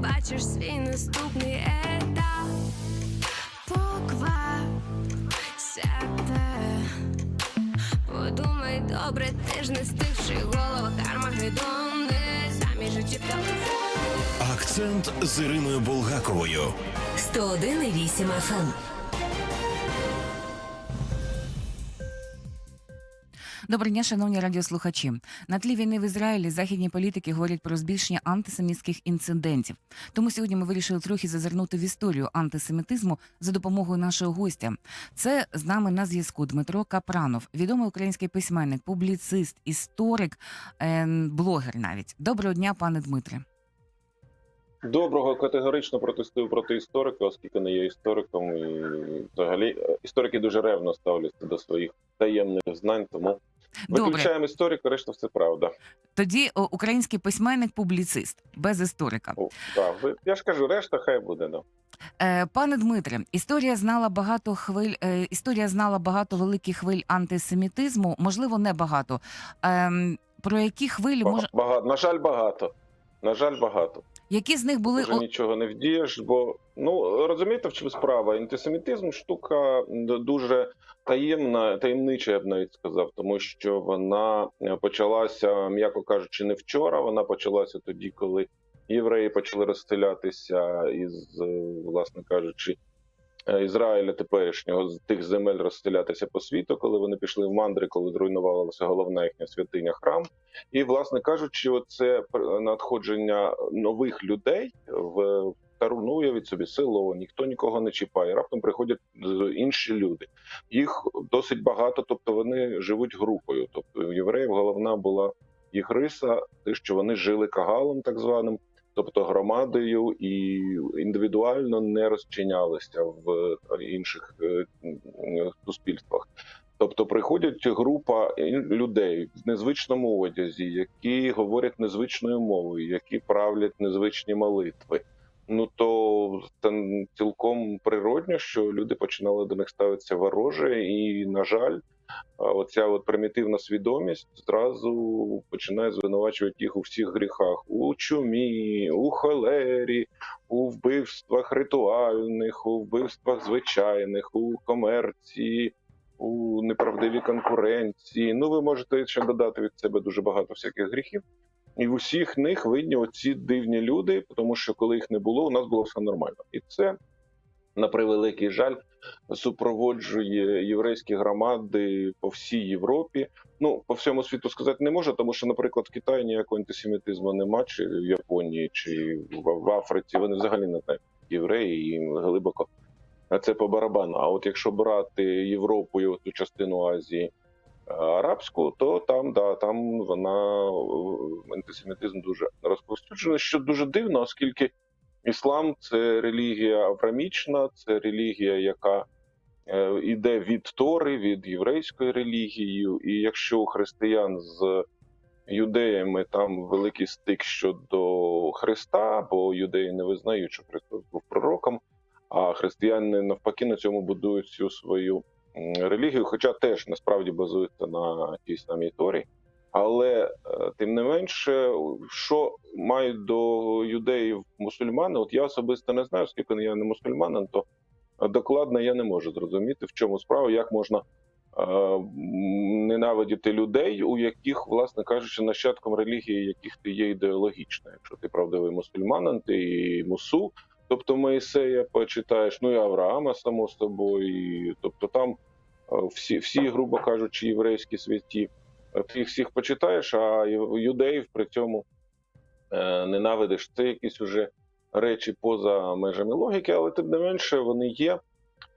бачиш свій наступний етап. Поквапся те. Подумай добре, ти ж не стивши голова Армагеддон, не заміж чи в. Акцент з Іриною Булгаковою. 101,8 FM. Доброго дня, шановні радіослухачі. На тлі війни в Ізраїлі західні політики говорять про збільшення антисемітських інцидентів. Тому сьогодні ми вирішили трохи зазирнути в історію антисемітизму за допомогою нашого гостя. Це з нами на зв'язку Дмитро Капранов, відомий український письменник, публіцист, історик, е, блогер навіть. Доброго дня, пане Дмитре. Доброго категорично протестую проти історика, оскільки не є істориком, і взагалі е, історики дуже ревно ставляться до своїх таємних знань, тому Добре, виключаємо історика, решта все правда. тоді о, український письменник, публіцист, без історика. О, да, я ж кажу, решта хай буде. Да. Е, Пане Дмитре, історія знала багато хвиль. Е, історія знала багато великих хвиль антисемітизму. Можливо, не багато. Ем, про які хвилі може Багато, на жаль, багато. На жаль, багато. Які з них були Вже нічого не вдієш, бо ну розумієте, в чому справа? Антисемітизм штука дуже таємна, таємнича, я б навіть сказав, тому що вона е, почалася, м'яко кажучи, не вчора. Вона почалася тоді, коли євреї почали розстрілятися із, е, власне кажучи. Е, Ізраїля теперішнього з тих земель розстрілятися по світу, коли вони пішли в мандри, коли зруйнувалася головна їхня святиня храм. І, власне кажучи, пр- надходження нових людей в стару, ну уявіть собі село, ніхто нікого не чіпає. Раптом приходять інші люди. Їх досить багато, тобто вони живуть групою. Тобто євреїв головна була їх риса, те, що вони жили кагалом, так званим, тобто громадою, і індивідуально не розчинялися в інших е, суспільствах. Тобто приходять група людей в незвичному одязі, які говорять незвичною мовою, які правлять незвичні молитви. Ну то це цілком природньо, що люди починали до них ставитися вороже, і на жаль, оця от примітивна свідомість зразу починає звинувачувати їх у всіх гріхах: у чумі, у холері, у вбивствах ритуальних, у вбивствах звичайних, у комерції, у неправдивій конкуренції. Ну, ви можете ще додати від себе дуже багато всяких гріхів. І в усіх них видні оці дивні люди, тому що коли їх не було, у нас було все нормально. І це, на превеликий жаль, супроводжує єврейські громади по всій Європі. Ну, по всьому світу сказати не можу, тому що, наприклад, в Китаї ніякого антисемітизму нема, чи в Японії, чи в, Африці. Вони взагалі не знають євреї і глибоко а це по барабану. А от якщо брати Європу і цю частину Азії е, арабську, то там да там вона е, антисемітизм дуже розповсюджений, що дуже дивно, оскільки іслам це релігія аврамічна, це релігія, яка е, іде від Тори, від єврейської релігії, і якщо у християн з юдеями там великий стик щодо Христа, бо юдеї не визнають, що Христос був пророком. А християни навпаки на цьому будують всю свою релігію, хоча теж насправді базується на тій самій Торі. Але е, тим не менше, що мають до юдеїв мусульмани, от я особисто не знаю, оскільки я не мусульманин, то докладно я не можу зрозуміти, в чому справа, як можна е, ненавидіти людей, у яких, власне кажучи, нащадком релігії, яких ти є ідеологічна. Якщо ти правдивий мусульманин, ти і мусу, Тобто Моїсея почитаєш, ну і Авраама, само собою. Тобто там е, всі, всі, грубо кажучи, єврейські святі, ти їх всіх почитаєш, а юдеїв при цьому е, ненавидиш. Це якісь уже речі поза межами логіки, але тим не менше вони є.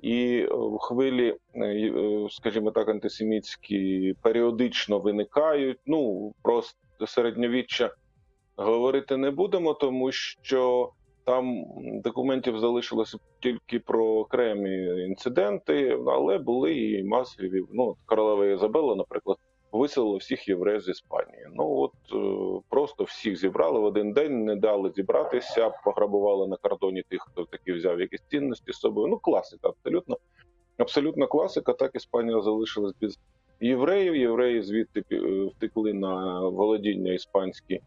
І е, хвилі, е, скажімо так, антисемітські періодично виникають. Ну просто середньовіччя говорити не будемо, тому що там документів залишилося тільки про окремі інциденти, але були і масові. Ну, королева Ізабелла, наприклад, виселила всіх євреїв з Іспанії. Ну от е, просто всіх зібрали в один день, не дали зібратися, пограбували на кордоні тих, хто таки взяв якісь цінності з собою. Ну, класика, абсолютно, абсолютно класика. Так Іспанія залишилась без євреїв. Євреї звідти е, втекли на володіння іспанські е,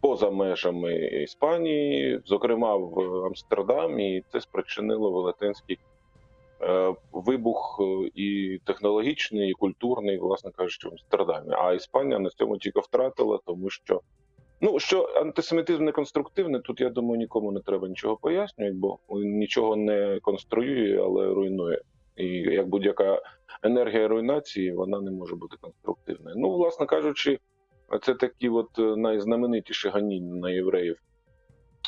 поза межами Іспанії, зокрема в Амстердамі, і це спричинило велетенський вибух е, і технологічний, і культурний, власне кажучи, в Амстердамі. А Іспанія на цьому тільки втратила, тому що ну що антисемітизм не конструктивний, тут я думаю, нікому не треба нічого пояснювати, бо він нічого не конструює, але руйнує. І як будь-яка енергія руйнації, вона не може бути конструктивною. Ну, власне кажучи, це такі от е, найзнаменитіші ганіння на євреїв,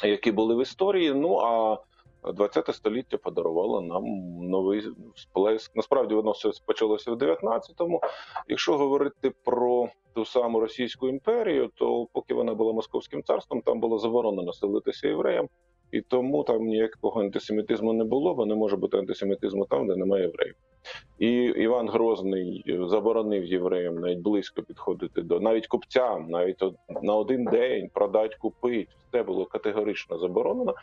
які були в історії. Ну а 20 століття подарувало нам новий сплеск. Насправді воно все почалося в 19-му. Якщо говорити про ту саму Російську імперію, то поки вона була московським царством, там було заборонено селитися євреям, і тому там ніякого антисемітизму не було, бо не може бути антисемітизму там, де немає євреїв. І Іван Грозний заборонив євреям навіть близько підходити до навіть купцям, навіть на один день продать, купить. Все було категорично заборонено.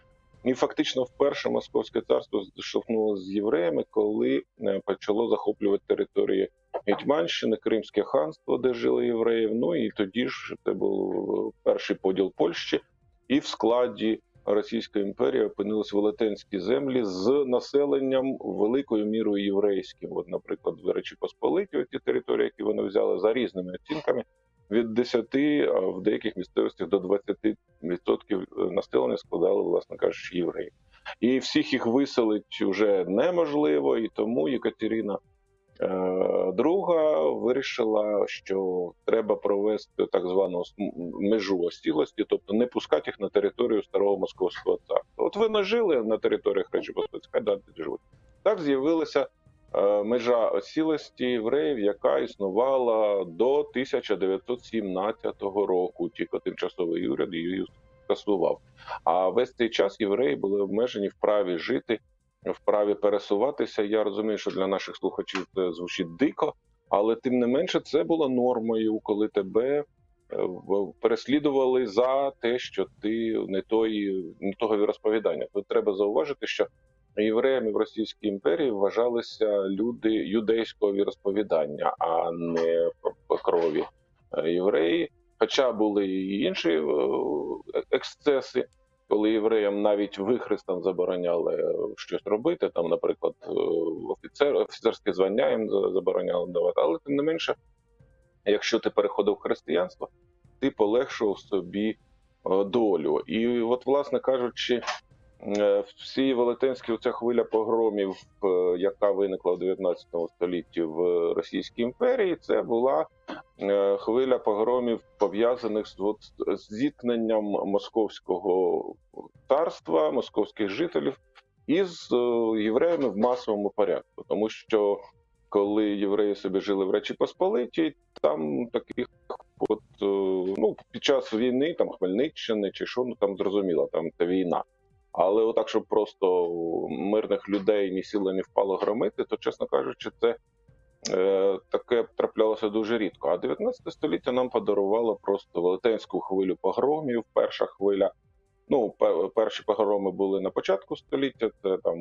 І фактично вперше Московське царство зіштовхнулося з євреями, коли е, почало захоплювати території Гетьманщини, Кримське ханство, де жили євреї. Ну і тоді ж це був перший поділ Польщі, і в складі Російської імперії опинились велетенські землі з населенням великою мірою єврейським. От, наприклад, в Речі Посполиті, ті території, які вони взяли за різними оцінками, від 10, а в деяких місцевостях до 20% населення складали, власне кажучи, євреї. І всіх їх виселить вже неможливо, і тому Єкатерина е, друга вирішила, що треба провести так звану межу осілості, тобто не пускати їх на територію старого московського царства. От ви не жили на територіях Речі Посполитської, хай далі живуть. Так з'явилася е, межа осілості євреїв, яка існувала до 1917 року. Тільки тимчасовий уряд її скасував. А весь цей час євреї були обмежені в праві жити, в праві пересуватися. Я розумію, що для наших слухачів це звучить дико, але тим не менше це було нормою, коли тебе. е, Переслідували за те, що ти не той не того віросповідання. Тут треба зауважити, що євреями в Російській імперії вважалися люди юдейського віросповідання, а не крові е, євреї. Хоча були і інші е, ексцеси, коли євреям навіть вихрестам забороняли е, щось робити, там, наприклад, офіцер, офіцерське звання їм забороняли давати. Але тим не менше, якщо ти переходив в християнство, ти полегшував собі долю. І от, власне кажучи, всі велетенські оця хвиля погромів, е, яка виникла в 19 столітті в Російській імперії, це була е, хвиля погромів пов'язаних з, зіткненням московського царства, московських жителів із е, євреями в масовому порядку, тому що коли євреї собі жили в Речі Посполитій, там таких от е, ну під час війни, там Хмельниччини чи що, ну там зрозуміло, там це війна. Але отак, щоб просто мирних людей ні сіло, ні впало громити, то чесно кажучи, це е, таке траплялося дуже рідко. А 19 століття нам подарувало просто велетенську хвилю погромів. Перша хвиля. Ну, перші погроми були на початку століття, це там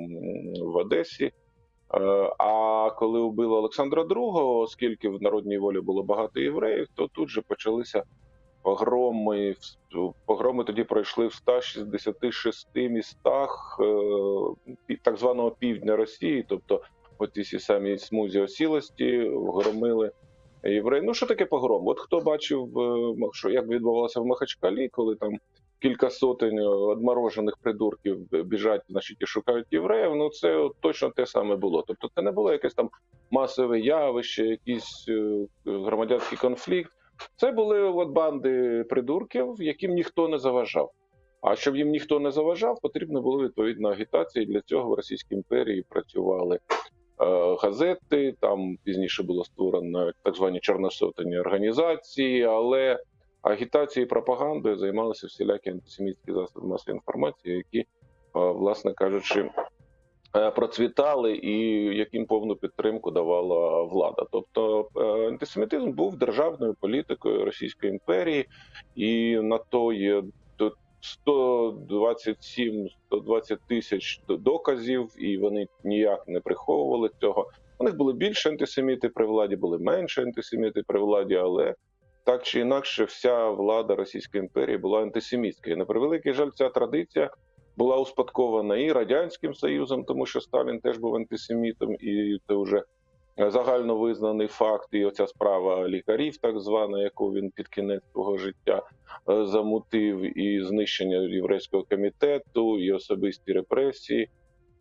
в Одесі. Е, А коли вбили Олександра II, оскільки в народній волі було багато євреїв, то тут же почалися погроми. Погроми тоді пройшли в 166 містах е, так званого півдня Росії, тобто оті всі самі смузі осілості громили євреї. Ну що таке погром? От хто бачив, е, що як відбувалося в Махачкалі, коли там кілька сотень одморожених придурків біжать, значить, і шукають євреїв. Ну це от точно те саме було. Тобто, це не було якесь там масове явище, якийсь е, громадянський конфлікт. Це були от банди придурків, яким ніхто не заважав. А щоб їм ніхто не заважав, потрібна була відповідна агітація. І для цього в Російській імперії працювали е, газети. Там пізніше було створено так звані чорносотені організації, але агітацією і пропагандою займалися всілякі антисемітські засоби масової інформації, які, е, власне кажучи, процвітали і яким повну підтримку давала влада. Тобто е, антисемітизм був державною політикою Російської імперії, і на то є тут 127-120 тисяч доказів, і вони ніяк не приховували цього. У них були більше антисеміти при владі, були менше антисеміти при владі, але так чи інакше, вся влада Російської імперії була антисемітською. На превеликий жаль, ця традиція була успадкована і радянським союзом, тому що Сталін теж був антисемітом, і це вже загально визнаний факт. І оця справа лікарів, так звана, яку він під кінець свого життя е, замутив, і знищення єврейського комітету, і особисті репресії.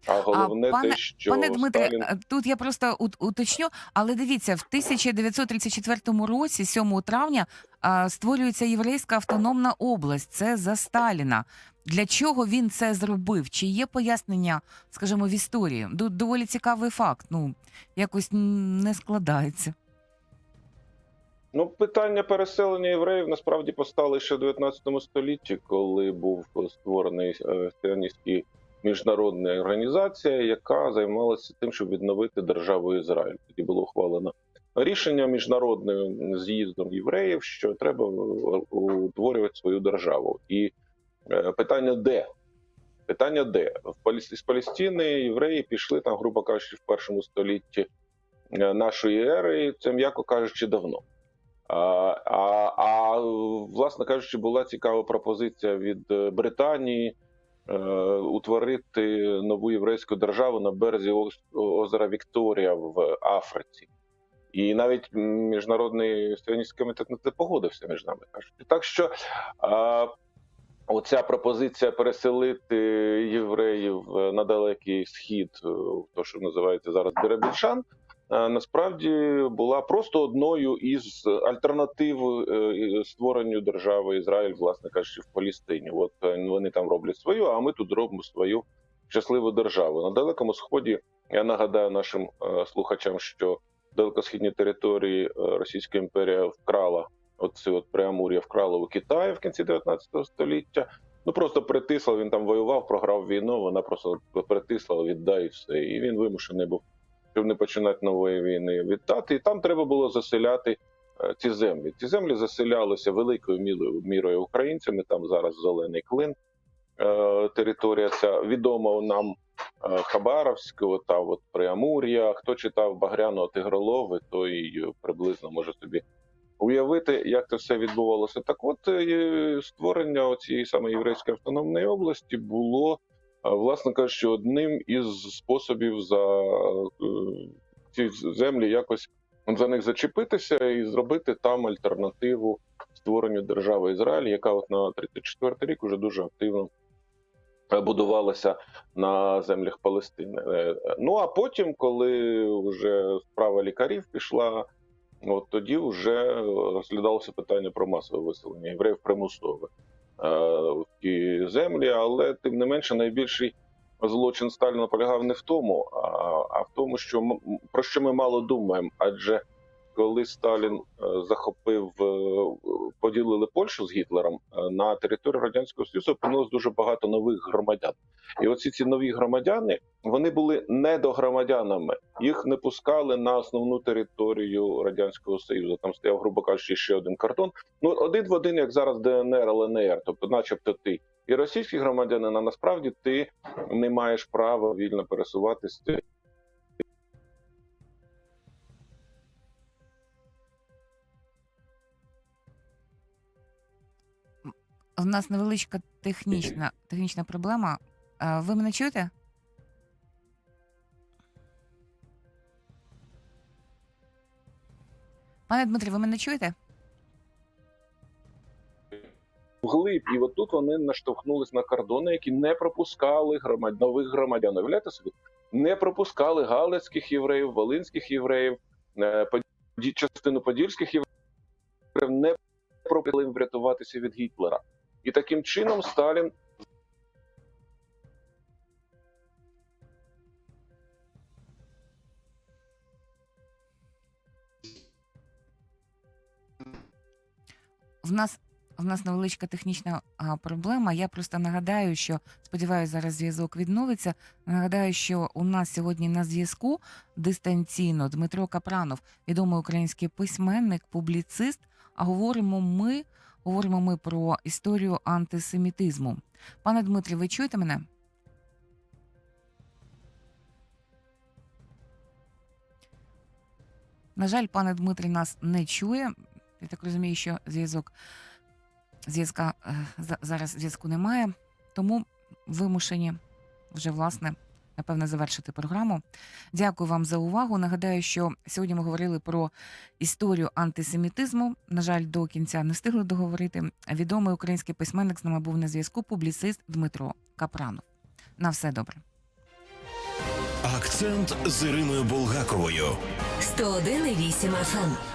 А головне пане- те, що Пане Дмитре, Сталін е, тут я просто уточню, але дивіться, в 1934 році, 7 травня, створюється єврейська автономна область. Це за Сталіна. Для чого він це зробив? Чи є пояснення, скажімо, в історії? Ду- Доволі цікавий факт. Ну якось не складається. Ну, питання переселення євреїв насправді постали ще в 19 столітті, коли був створений е, Сіоністський міжнародна організація, яка займалася тим, щоб відновити державу Ізраїль. Тоді було ухвалено рішення міжнародним з'їздом євреїв, що треба утворювати свою державу. І е, питання де? Питання де? З Палестини євреї пішли там, грубо кажучи, в першому столітті е, нашої ери, це м'яко кажучи, давно. А, а, а власне кажучи, була цікава пропозиція від е, Британії е, утворити нову єврейську державу на березі озера Вікторія в Африці. І навіть міжнародний сіоністський комітет на це погодився між нами кажучи. Так що оця пропозиція переселити євреїв е, на далекий схід, е, то що називається зараз Деребільшан, е, насправді була просто одною із альтернатив створенню держави Ізраїль, власне кажучи, в Палістині. От вони там роблять свою, а ми тут робимо свою щасливу державу. На далекому сході я нагадаю нашим слухачам, що далекосхідні території Російська імперія вкрала. Оце от Преамур'я вкрала у Китаї в кінці 19 століття. Ну просто притисла, він там воював, програв війну. Вона просто притисла, віддай все. І він вимушений був щоб не починати нової війни, віддати. І там треба було заселяти е, ці землі. Ці землі заселялися великою мірою, українцями. Там зараз зелений клин. Е, територія ця відома нам е, Хабаровського та от Преамур'я. Хто читав Багряного Тигролови, той приблизно може собі уявити, як це все відбувалося. Так, от е, створення цієї саме єврейської автономної області було а, власне кажучи, одним із способів за е, ці землі якось за них зачепитися і зробити там альтернативу створенню держави Ізраїль, яка от на 34 рік уже дуже активно е, будувалася на землях Палестини. Е, Ну а потім, коли вже справа лікарів пішла. От тоді вже розглядалося питання про масове виселення євреїв примусове е, в ті землі, але тим не менше найбільший злочин Сталіна полягав не в тому, а, в тому, що про що ми мало думаємо. Адже коли Сталін е, захопив, е, поділили Польщу з Гітлером е, на територію радянського союзу, опинилось дуже багато нових громадян. І оці ці нові громадяни вони були недогромадянами. Їх не пускали на основну територію радянського союзу. Там стояв, грубо кажучи, ще один кордон. Ну один в один, як зараз ДНР, ЛНР, тобто, начебто, ти і російський громадянин, а насправді ти не маєш права вільно пересуватися. У нас невеличка технічна, технічна проблема. Ви мене чуєте? Пане Дмитре, ви мене чуєте? вглиб, і от тут вони наштовхнулись на кордони, які не пропускали громад... нових громадян. Уявляєте собі, не пропускали галицьких євреїв, волинських євреїв, е, частину подільських євреїв, не пропустили врятуватися від Гітлера. І таким чином Сталін В нас в нас невеличка технічна а, проблема. Я просто нагадаю, що сподіваюся, зараз зв'язок відновиться. Нагадаю, що у нас сьогодні на зв'язку дистанційно Дмитро Капранов, відомий український письменник, публіцист. А говоримо ми, говоримо ми про історію антисемітизму. Пане Дмитрі, ви чуєте мене? На жаль, пане Дмитрий нас не чує. Я так розумію, що зв'язок зв'язка е, зараз зв'язку немає, тому вимушені вже власне напевне завершити програму. Дякую вам за увагу. Нагадаю, що сьогодні ми говорили про історію антисемітизму. На жаль, до кінця не встигли договорити. Відомий український письменник з нами був на зв'язку. Публіцист Дмитро Капранов. На все добре. Акцент з Іриною Булгаковою. 101,8 FM.